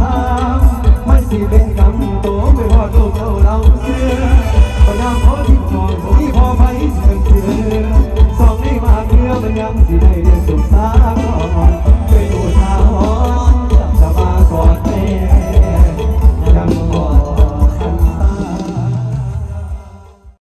ทมัสิเป็นกรรมตไม่ว่าตัวเาเราเสือพยายามขอทิ้งก่อนผมนี่พอไปเสือเสือสองนี่มาเกลือมันยังสิได้เรียนสุขสาก่อนไปดูสาว